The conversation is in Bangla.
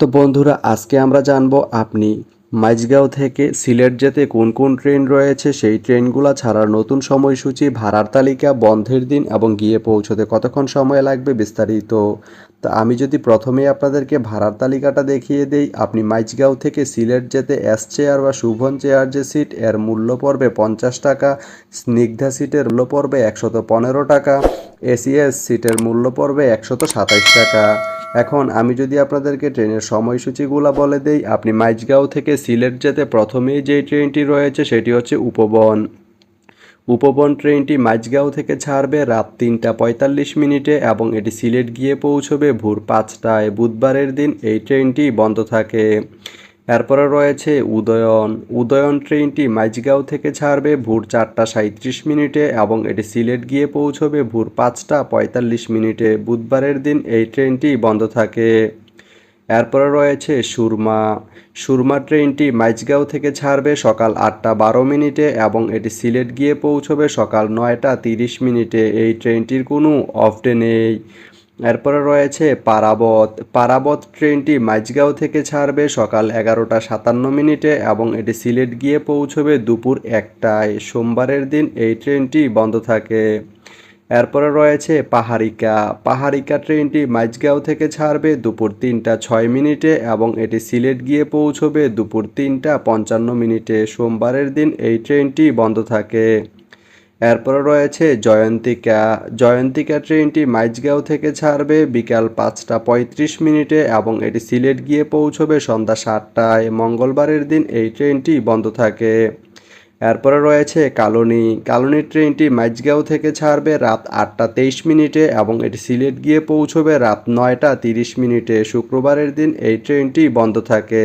তো বন্ধুরা, আজকে আমরা জানব আপনি মাইজগাঁও থেকে সিলেট যেতে কোন কোন ট্রেন রয়েছে? সেই ট্রেনগুলো ছাড়ার নতুন সময়সূচি, ভাড়ার তালিকা, বন্ধের দিন এবং গিয়ে পৌঁছতে কতক্ষণ সময় লাগবে বিস্তারিত? তো আমি যদি প্রথমে আপনাদেরকে ভাড়ার তালিকাটা দেখিয়ে দেই, আপনি মাইজগাঁও থেকে সিলেট যেতে এস চেয়ার বা শুভন চেয়ার যে সিট এর মূল্য পড়বে পঞ্চাশ টাকা, স্নিগ্ধা সিটের মূল্য পড়বে একশত পনেরো টাকা এসিএস সিটের মূল্য পড়বে একশত টাকা। এখন আমি যদি আপনাদেরকে ট্রেনের সময়সূচিগুলো বলে দেই, আপনি মাইজগাঁও থেকে সিলেট যেতে প্রথমেই যে ট্রেনটি রয়েছে সেটি হচ্ছে উপবন। উপবন ট্রেনটি মাইজগাঁও থেকে ছাড়বে রাত তিনটা পঁয়তাল্লিশ মিনিটে এবং এটি সিলেট গিয়ে পৌঁছবে ভোর পাঁচটায়। বুধবারের দিন এই ট্রেনটি বন্ধ থাকে। এরপরে রয়েছে উদয়ন। উদয়ন ট্রেনটি মাইজগাঁও থেকে ছাড়বে ভোর চারটা সাঁত্রিশ মিনিটে এবং এটি সিলেট গিয়ে পৌঁছবে ভোর পাঁচটা পঁয়তাল্লিশ মিনিটে। বুধবারের দিন এই ট্রেনটি বন্ধ থাকে। এরপরে রয়েছে সুরমা। সুরমা ট্রেনটি মাইজগাঁও থেকে ছাড়বে সকাল আটটা বারো মিনিটে এবং এটি সিলেট গিয়ে পৌঁছবে সকাল নয়টা তিরিশ মিনিটে। এই ট্রেনটির কোনো অফ ডে নেই। এরপরে রয়েছে পারাবত। পারাবত ট্রেনটি মাইজগাঁও থেকে ছাড়বে সকাল এগারোটা সাতান্ন মিনিটে এবং এটি সিলেট গিয়ে পৌঁছবে দুপুর একটায়। সোমবারের দিন এই ট্রেনটি বন্ধ থাকে। এরপরে রয়েছে পাহাড়িকা। পাহাড়িকা ট্রেনটি মাইজগাঁও থেকে ছাড়বে দুপুর তিনটা ছয় মিনিটে এবং এটি সিলেট গিয়ে পৌঁছবে দুপুর তিনটা পঞ্চান্ন মিনিটে। সোমবারের দিন এই ট্রেনটি বন্ধ থাকে। এরপরে রয়েছে জয়ন্তিকা। জয়ন্তিকা ট্রেনটি মাইজগাঁও থেকে ছাড়বে বিকাল পাঁচটা পঁয়ত্রিশ মিনিটে এবং এটি সিলেট গিয়ে পৌঁছবে সন্ধ্যা সাতটায়। মঙ্গলবারের দিন এই ট্রেনটি বন্ধ থাকে। এরপরে রয়েছে কালনি। কালনি ট্রেনটি মাইজগাঁও থেকে ছাড়বে রাত আটটা তেইশ মিনিটে এবং এটি সিলেট গিয়ে পৌঁছবে রাত নয়টা তিরিশ মিনিটে। শুক্রবারের দিন এই ট্রেনটি বন্ধ থাকে।